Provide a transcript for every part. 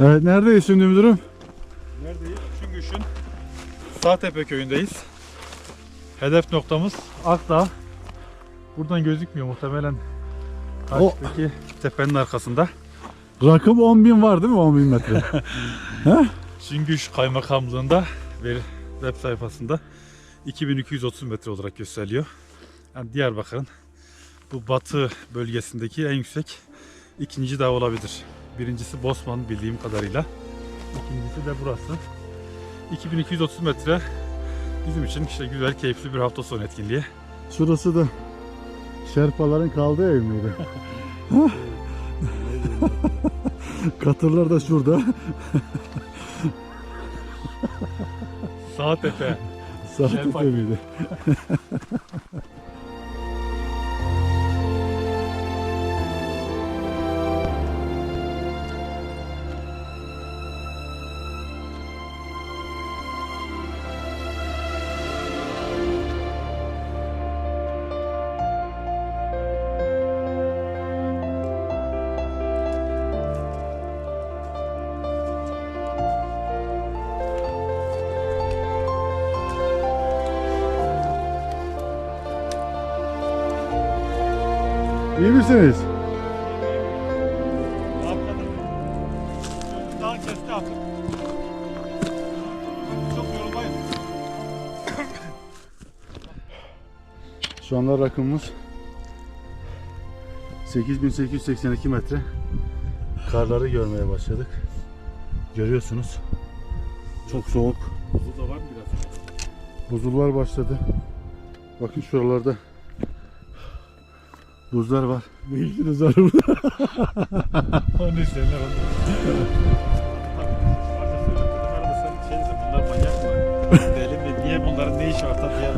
Evet neredeyiz şimdi müdürüm? Neredeyiz? Çüngüş'ün Sağtepe köyündeyiz. Hedef noktamız Akdağ. Buradan gözükmüyor muhtemelen. Karşıdaki tepenin arkasında. Rakım 10.000 var değil mi 10.000 metre? Çüngüş Kaymakamlığında veri web sayfasında 2230 metre olarak gösteriliyor. Yani Diyarbakır'ın bu batı bölgesindeki en yüksek ikinci dağ olabilir. Birincisi Bosman bildiğim kadarıyla. İkincisi de burası. 2230 metre bizim için işte güzel, keyifli bir hafta sonu etkinliği. Şurası da Şerpaların kaldığı ev miydi? Katırlar da şurada. Sağ tepe. Sağ tepe miydi? İyi misiniz? Şu anda rakımımız 8882 metre. Karları görmeye başladık. Görüyorsunuz. Çok soğuk. Bu da var mı biraz? Buzullar başladı. Bakın şuralarda buzlar var. Ne işiniz var burada? Onun işlerine oldu. Bunlar manyak mı? Deli mi? Niye bunların ne işi var? Tabii ya.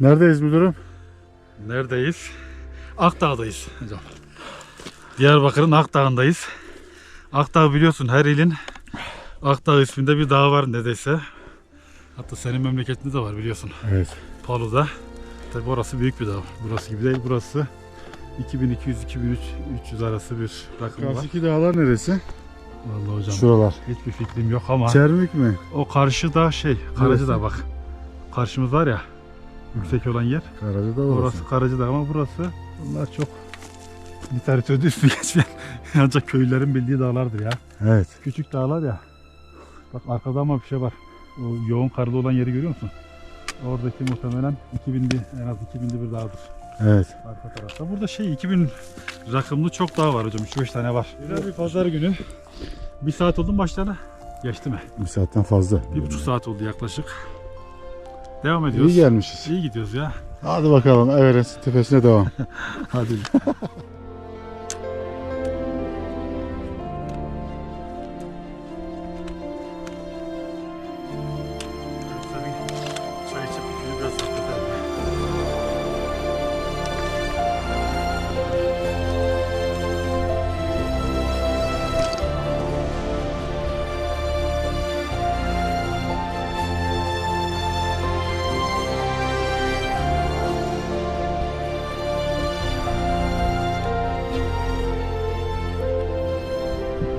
Neredeyiz müdürüm? Neredeyiz? Akdağ'dayız hocam. Diyarbakır'ın Akdağ'ındayız. Akdağ biliyorsun her ilin Akdağ isminde bir dağ var neredeyse. Hatta senin memleketinde de var biliyorsun. Evet. Palu'da. Tabi orası büyük bir dağ. Burası gibi değil. Burası 2200-2300 arası bir rakım var. Karşıki dağlar neresi? Vallahi hocam Şuralar. hiçbir fikrim yok ama Çermik mi? o karşıda şey Karacadağ Neresi? bak. Karşımız var ya yüksek olan yer. Karacadağ orası. Orası Karacadağ ama burası bunlar çok literatürde üstü geçmeyen ancak köylülerin bildiği dağlardır ya. Evet. Küçük dağlar ya. Bak arkada ama bir şey var. O yoğun karlı olan yeri görüyor musun? Oradaki muhtemelen 2000'li en az 2000'li bir dağdır. Evet. Arka tarafta. Burada şey 2000 rakımlı çok dağ var hocam. 3-5 tane var. Güzel bir pazar günü. Bir saat oldu mu başlayana? Geçti mi? Bir saatten fazla. Bir buçuk saat oldu yaklaşık. Devam ediyoruz. İyi gelmişiz. İyi gidiyoruz ya. Hadi bakalım Everest tepesine devam. Hadi.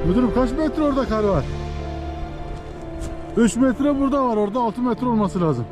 Müdürüm kaç metre orada kar var? 3 metre burada var. Orada 6 metre olması lazım.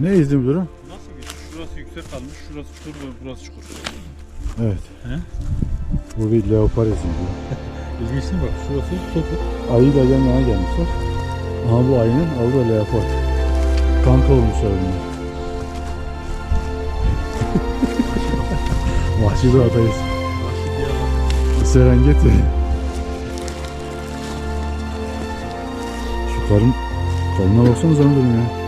Ne izin müdürüm? Nasıl bir? Şurası yüksek kalmış, şurası çukur, burası çukur. Evet. He? Bu bir leopar izi. İlginç değil mi? Bak şurası çukur. Ayı da yan yana gelmişler. Aha bu ayının adı da leopar. Kanka olmuşlar bunlar. Vahşi doğadayız. Serengeti. Şu karın kalına baksanıza müdürüm ya.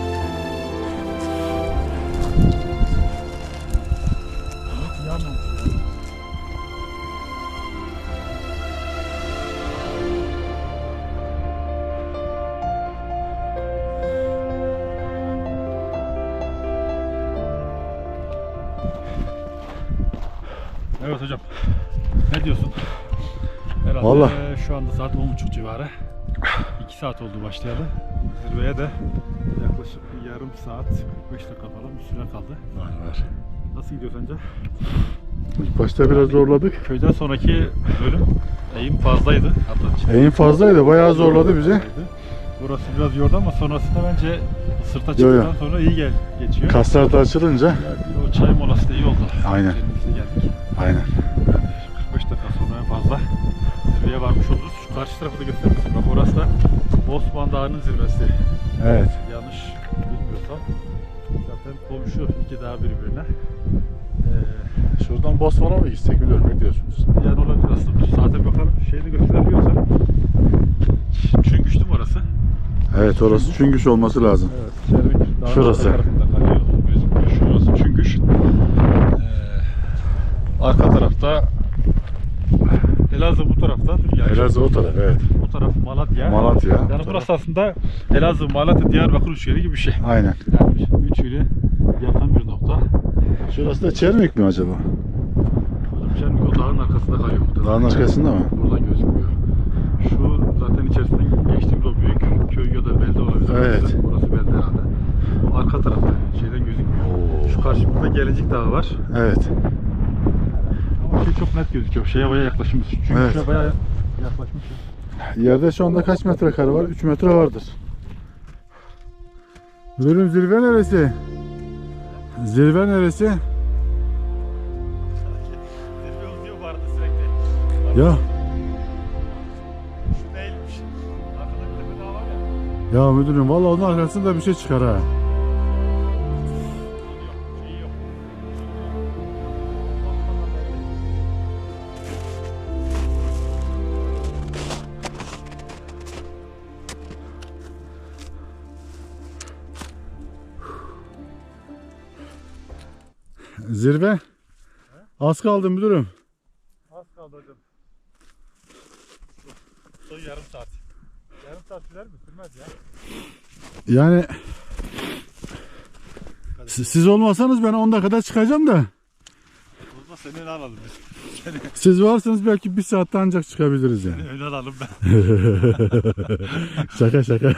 Evet hocam. Ne diyorsun? Herhalde Vallahi. şu anda saat 10.30 civarı. 2 saat oldu başlayalı. Zirveye de yaklaşık bir yarım saat 45 dakika falan bir süre kaldı. Var var. Nasıl gidiyor sence? İlk başta biraz zorladık. Köyden sonraki bölüm eğim fazlaydı. Hatta Eğim fazlaydı, bayağı zorladı bizi. Burası biraz yordu ama sonrasında bence sırta Yo, yo. çıktıktan sonra iyi gel geçiyor. Kaslar da açılınca. Yani o çay molası da iyi oldu. Aynen. Kendimize geldik. Aynen. Yani 45 dakika sonra en fazla zirveye varmış oluruz. Şu karşı tarafı da gösterir misin? Bak orası da Bosman Dağı'nın zirvesi. Evet. Yanlış bilmiyorsam. Zaten komşu iki dağ birbirine. Ee, Şuradan Bosfor'a mı gitsek müdürüm? Ne diyorsunuz? yani olabilir aslında. Saate bakalım. Şeyi de gösterebiliyorsan. Çünküş değil mi orası? Evet orası Çüngüş olması lazım. Evet. Çervik Dağı'nın Şurası. arka tarafında kalıyor. Şurası Çünküş. Ee, arka tarafta Elazığ o taraf evet. Bu taraf Malatya. Malatya, Yani taraf. burası aslında Elazığ, Malatya, Diyarbakır üçgeni gibi bir şey. Aynen. Yani üçüyle yakın bir nokta. Şurası da Çermik mi acaba? Hocam Çermik o dağın arkasında kalıyor muhtemelen. Dağın arkasında mı? Buradan gözükmüyor. Şu zaten içerisinden geçtiğimiz o büyük köy ya da belde olabilir. Evet. Burası belde herhalde. Arka tarafta şeyden gözükmüyor. Şu karşımızda Gelincik Dağı var. Evet. Şey çok net gözüküyor. Şeye bayağı yaklaşmışız. Çünkü Evet. şuraya bayağı yaklaşmışız. Yerde şu anda kaç metre kare var? 3 metre vardır. Müdürüm zirve neresi? Zirve neresi? Ya. ya müdürüm valla onun arkasında bir şey çıkar ha. Zirve. Az kaldı müdürüm. Az kaldı hocam. Son yarım saat. Yarım saat sürer mi? Sürmez ya. Yani siz siz olmasanız ben 10 dakikada çıkacağım da. O zaman seni öne alalım biz. Siz varsanız belki bir saatte ancak çıkabiliriz yani. Öne alalım ben. şaka şaka.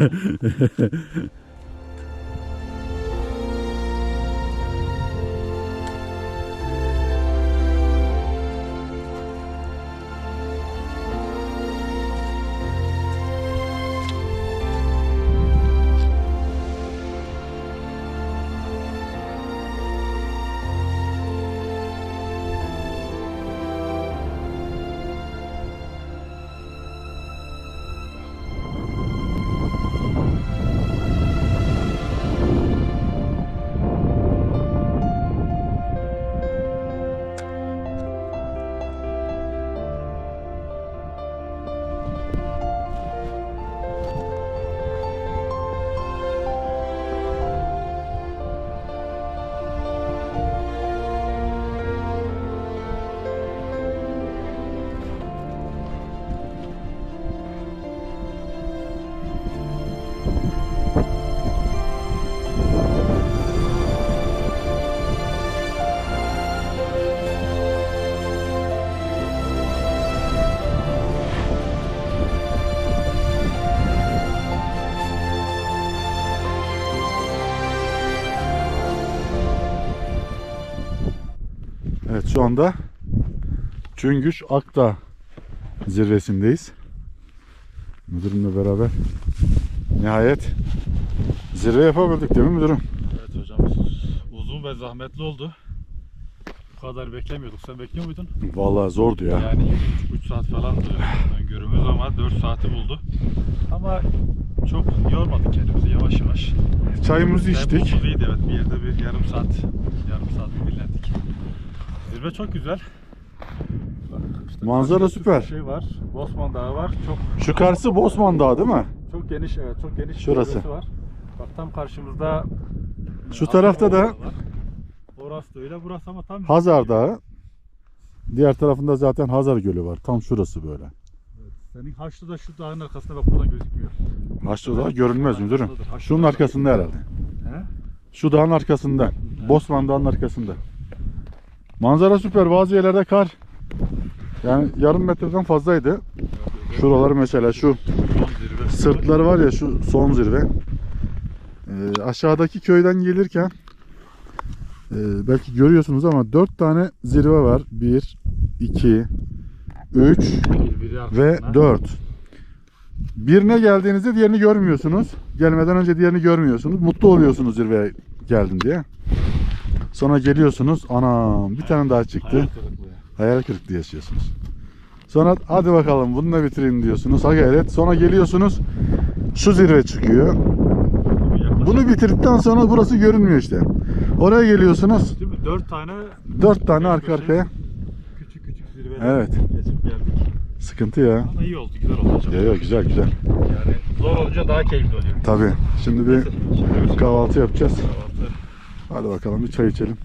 Evet şu anda Çüngüş Akdağ zirvesindeyiz. Müdürümle beraber nihayet zirve yapabildik değil mi müdürüm? Evet hocam. Uzun ve zahmetli oldu. Bu kadar beklemiyorduk. Sen bekliyor muydun? Vallahi zordu ya. Yani 3 saat falandı öngörümüz ama 4 saati buldu. Ama çok yormadık kendimizi yavaş yavaş. Çayımızı içtik. Tempomuz iyiydi evet. Bir yerde bir yarım saat, yarım saat dinlendik. Zirve çok güzel. Bak işte Manzara süper. Şey var. Bosman Dağı var. Çok Şu karşısı Bosman Dağı değil mi? çok geniş evet çok geniş Şurası. var. Bak tam karşımızda Şu tarafta da-. Orası da öyle burası ama tam Hazar Dağı. Diğer tarafında zaten Hazar Gölü var. Tam şurası böyle. Senin Haçlı da şu dağın arkasında bak buradan gözükmüyor. Haçlı Dağı görünmez müdürüm. Şunun arkasında herhalde. He? Şu dağın arkasında. Bosman Dağı'nın arkasında. Manzara süper. Bazı yerlerde kar. Yani yarım metreden fazlaydı. Şuralar mesela şu sırtları var ya şu son zirve. Ee, aşağıdaki köyden gelirken e, belki görüyorsunuz ama 4 tane zirve var. 1, 2, 3 Birbiri ve arkasına. 4. Birine geldiğinizde diğerini görmüyorsunuz. Gelmeden önce diğerini görmüyorsunuz. Mutlu oluyorsunuz zirveye geldim diye. Sonra geliyorsunuz. Anam bir tane daha çıktı. Hayal kırıklığı. Hayal kırıklığı yaşıyorsunuz. Sonra hadi bakalım bunu da bitireyim diyorsunuz. Ha gayret. Sonra geliyorsunuz. Şu zirve çıkıyor. Bunu bitirdikten sonra burası görünmüyor işte. Oraya geliyorsunuz. Değil mi? Dört tane Dört tane arka arkaya. küçük küçük zirveler Evet. geçip geldik. Sıkıntı ya. Ama iyi oldu, güzel oldu. hocam. Ya ya güzel güzel. Yani zor olunca daha keyifli oluyor. Tabii. Şimdi bir Şimdi bir kahvaltı yapacağız. kahvaltı. Hadi bakalım bir çay içelim.